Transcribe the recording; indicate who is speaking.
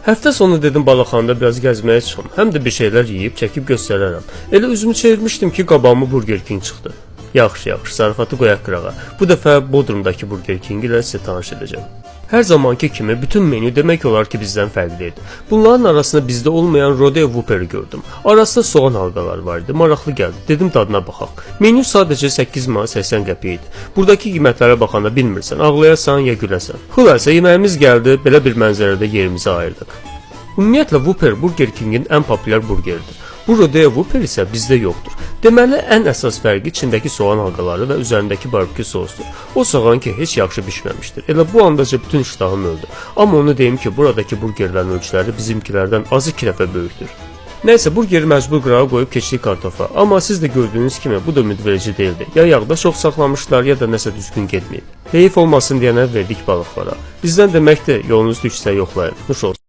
Speaker 1: Həftə sonu dedim balaxanada biraz gəzməyə çıxım. Həm də bir şeylər yeyib çəkib göstərərəm. Elə üzümü çevirmişdim ki, qabağıma Burger King çıxdı. Yaxşı, yaxşı, zarafatı qoyaq qırağa. Bu dəfə Bodrumdakı Burger King ilə sizə tanış edəcəm. Hər zamanki kimi bütün menü demək olar ki, bizdən fərqli idi. Bunların arasında bizdə olmayan Rodeo Whooperi gördüm. Arasında soğan halqaları var idi. Maraqlı gəldi. Dedim dadına baxaq. Menü sadəcə 8 manat 80 qəpik idi. Buradakı qiymətlərə baxanda bilmirsən, ağlayasan ya güləsən. Xülasə yeməyimiz gəldi, belə bir mənzərədə yerimizi ayırdıq. Ümumiyyətlə Whopper Burger King-in ən populyar burgeridir. Bu Rodeo Whopper isə bizdə yoxdur. Deməli, ən əsas fərqi içindəki soğan halqaları və üzərindəki barbekü sosdur. O soğan ki, heç yaxşı bişməmişdir. Elə bu andaca bütün iştahım öldü. Amma onu deyim ki, buradakı burgerlərin ölçüləri bizimkilərdən azı 2 dəfə böyükdür. Nəysə, burgeri məcbur qırağa qoyub keçdik kartofa. Amma siz də gördüyünüz kimi bu da ümidverici deyildi. Ya yağda çox saxlamışlar, ya da nəsə düzgün getməyib. Heyif olmasın deyənə verdik balıqlara. Bizdən deməkdir, yolunuz düşsə yoxlayın. Nuş olsun.